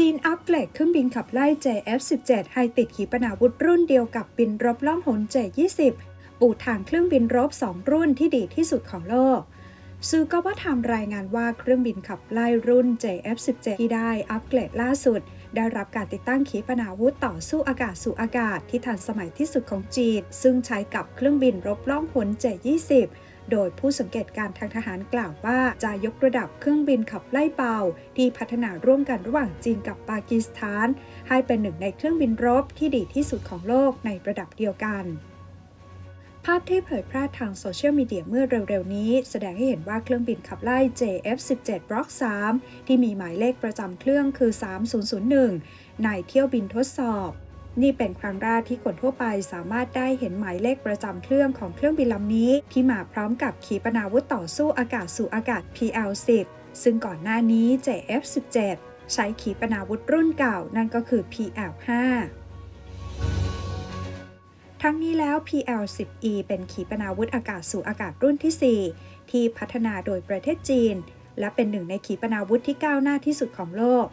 จีนอัปเกรดเครื่องบินขับไล่ JF-17 ให้ติดขีปนาวุธรุ่นเดียวกับบินรบล่องหน J-20 ปูทางเครื่องบินรบ 2 รุ่นที่ดีที่สุดของโลกสื่อก็ว่าทำรายงานว่าเครื่องบินขับไล่รุ่น JF-17 ที่ได้อัปเกรดล่าสุด ได้รับการติดตั้งขีปนาวุธต่อสู้อากาศสู่อากาศที่ทันสมัยที่สุดของจีน ซึ่งใช้กับเครื่องบินรบล่องหน J-20 โดยผู้สังเกตการทางทหารกล่าวว่าจะยกระดับเครื่องบินขับไล่เบาที่พัฒนาร่วมกันระหว่างจีนกับปากีสถาน ให้เป็นหนึ่งในเครื่องบินรบที่ดีที่สุดของโลกในระดับเดียวกันภาพที่เผยแพร่ทางโซเชียลมีเดียเมื่อเร็ว ๆ นี้ แสดงให้เห็นว่าเครื่องบินขับไล่ JF-17 Block 3 ที่มีหมายเลขประจำเครื่องคือ 3001 ในเที่ยวบินทดสอบ นี่เป็นครั้งแรกที่คนทั่วไปสามารถได้เห็นหมายเลขประจำเครื่องของเครื่องบินลำนี้ ที่มาพร้อมกับขีปนาวุธต่อสู้อากาศสู่อากาศ PL-10 ซึ่งก่อนหน้านี้ JF-17 ใช้ขีปนาวุธรุ่นเก่านั่นก็คือ PL-5 ทั้งนี้แล้ว PL-10E เป็นขีปนาวุธอากาศสู่อากาศรุ่นที่ 4 ที่พัฒนาโดยประเทศจีน และเป็นหนึ่งในขีปนาวุธที่ก้าวหน้าที่สุดของโลก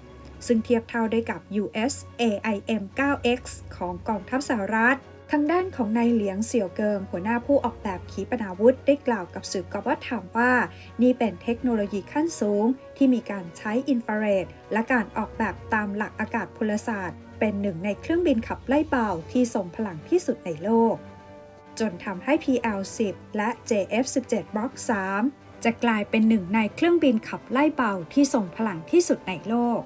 ซึ่งเทียบเท่าได้กับ US AIM 9X ของกองทัพสหรัฐทางด้านของนายเหลียงเสี่ยวเกิงหัวหน้าผู้ออกแบบขีปนาวุธได้กล่าวกับสื่อกว่าถามว่า นี่เป็นเทคโนโลยีขั้นสูง ที่มีการใช้อินฟราเรดและการออกแบบตามหลักอากาศพลศาสตร์ เป็นหนึ่งในเครื่องบินขับไล่เบาที่ทรงพลังที่สุดในโลก จนทำให้ PL-10 และ JF-17 Block 3 จะกลายเป็นหนึ่งในเครื่องบินขับไล่เบาที่ทรงพลังที่สุดในโลก